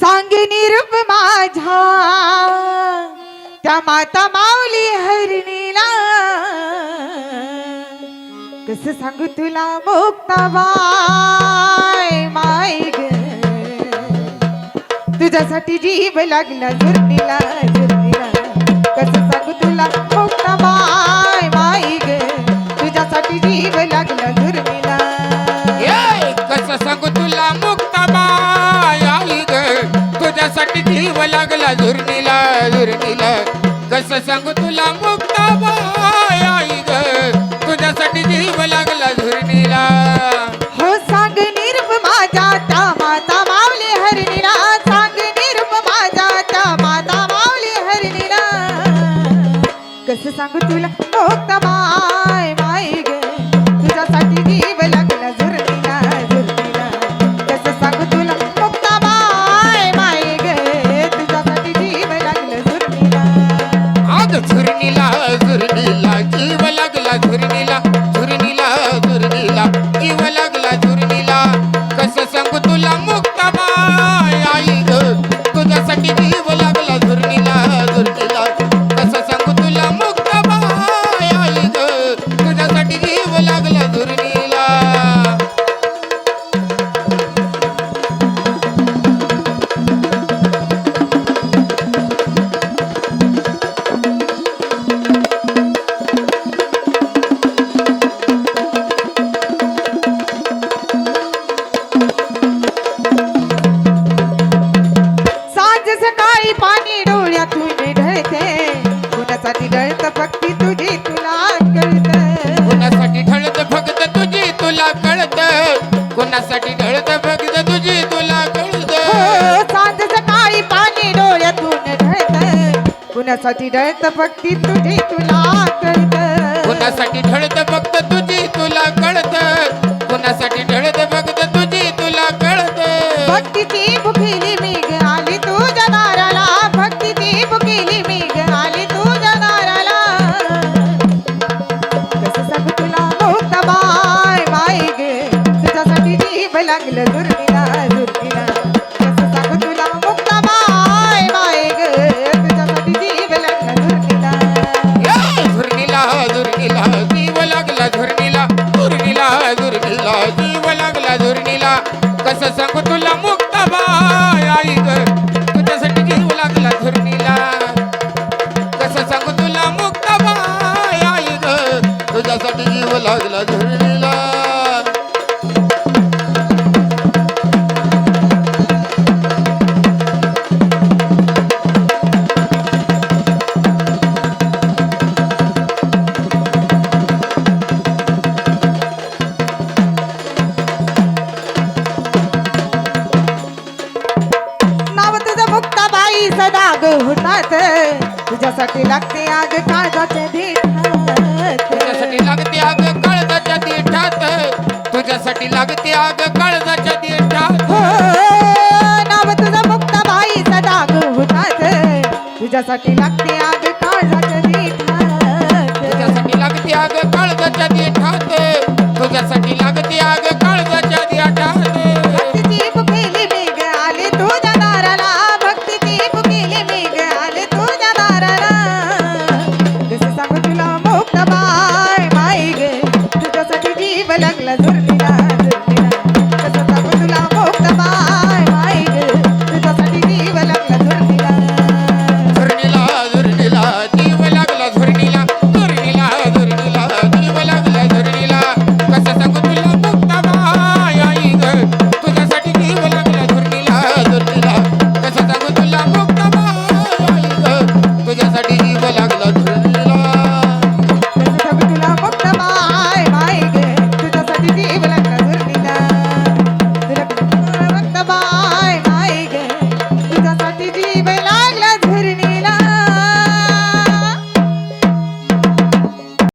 सांगे निरूप माझ्या त्या माता माऊली हरणीला. कस सांगू तुला मुक्ताबाई माय ग. तुझ्यासाठी जीव लागला झुरणीला झुरणीला. कस सांगू तुला लागला झुरणीला झुरणीला. कसं सांगू तुला मुक्ता बाई ग तुझ्यासाठी जीव लागला झुरणीला. हो सांग निर्म माझ्या त्या माता मावली हरणीला. सांग निर्म माझ्या त्या माता मावली हरणीला. कसं सांगू तुला मुक्ताबाई माय कुणासाठी ढळत फक्ती तुझी तुला कळत. कोणासाठी ढळत फक्त तुझी तुला कळत. कोणासाठी ढळत फक्त तुझी तुला कळत. भक्तीची भुकेली मी आली तुझ्या दाराला. भक्तीची भुकेली मी आली तुझ्या दाराला. कसं सांगू तुला मोठा बाय बाय ग तुझ्यासाठी जीव लागलं दुर्मीला दुर्मीला. कसं सांगू तुला मुक्ताबाई आई ग. तुझ्यासाठी जीव लागला झुरणीला कसं सांगू तुला मुक्ताबाई आई ग. तुझ्यासाठी जीव लागला झुरणीला आग होतात तुझ्यासाठी लागते आग काळजाच्या तुझ्यासाठी लागते आग काळजाच्या देठात. तुझ्यासाठी लागते आग काळजाच्या हो, नाव तुझा बाई सदा आग होतात तुझ्यासाठी लागते आग काळजाच्या देठात. तुझ्यासाठी लागते आग काळजाच्या देठात. तुझ्यासाठी लागला जोर.